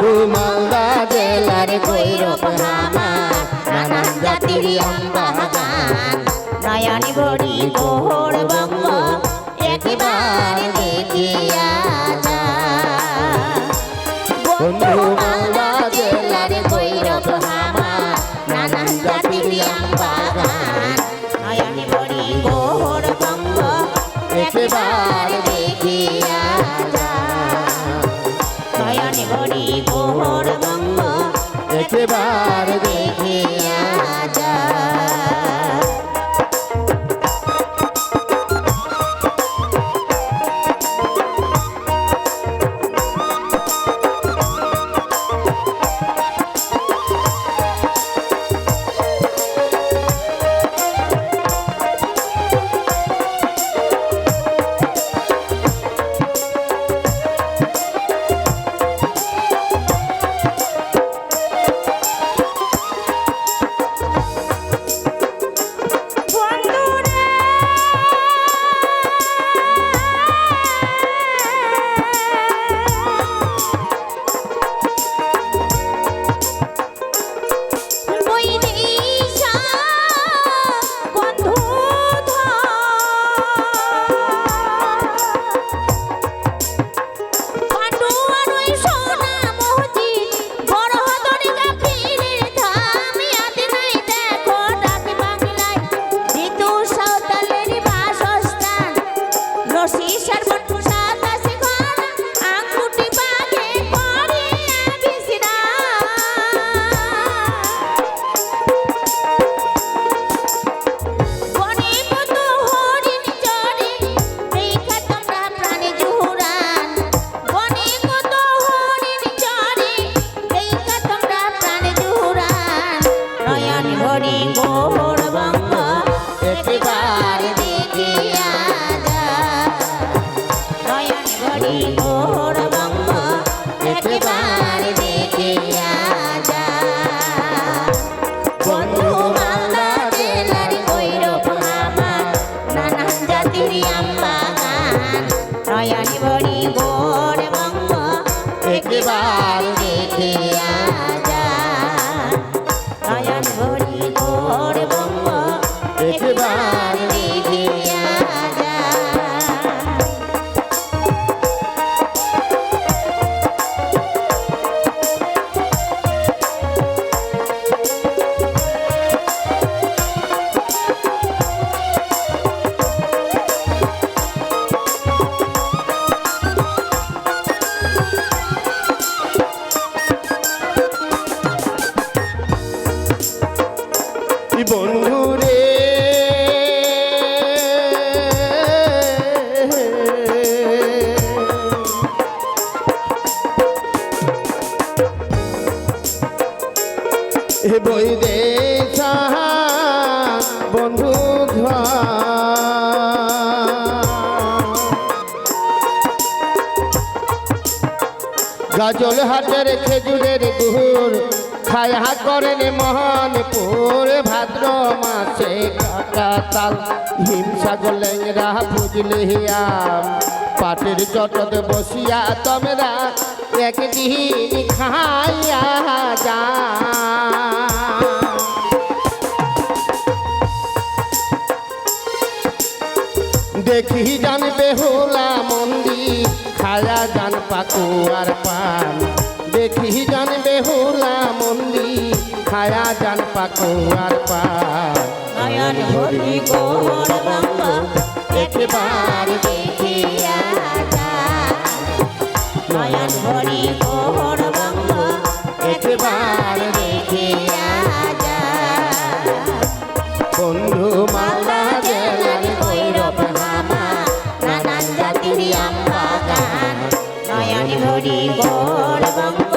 মালদা জেলার গৈরব আমার নানান জাতির আমবাগান নয়নি ভরি গোহর বঙ্গ একবার দেখিয়া বন্ধু মালদা জেলার গৈরব আমার নানান জাতির আমবাগান নয়নি ভরি গোহর বঙ্গ একবার দেখিয়া ভরি গোহর বঙ্গ একবার দেখিয়া নয়ন ভরি বই দে বন্ধু গাজল হাটের খেজুরের গুড়, খায়া করেন মোহনপুর ভাদ্র মাসে কাটা তাল, হিমসা গোলেংরা বুঝলিয়া পাটের চটত বসিয়া তোমরা একদিন খাইয়া যা। দেখি জান বেহুলা মন্দির, খায়া জান পাকুয়ার পান। দেখি জান বেহুলা মন্দির, খায়া জান পাকুয়ার পান। একবার দেখিয়া যা। নয়ন ভরি গোর বঙ্গ একবার দেখিয়া যা। বন্ধু মালদা জেলার গৈরব হামা নানান জাতির নয়ন ভরি গোর বঙ্গ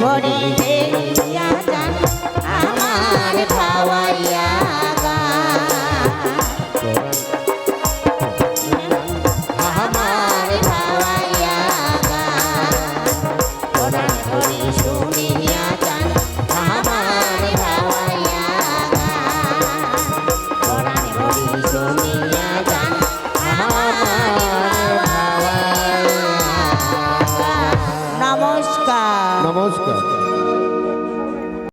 ভরি দেখিয়া যান আমার পাওয়াইয়া গান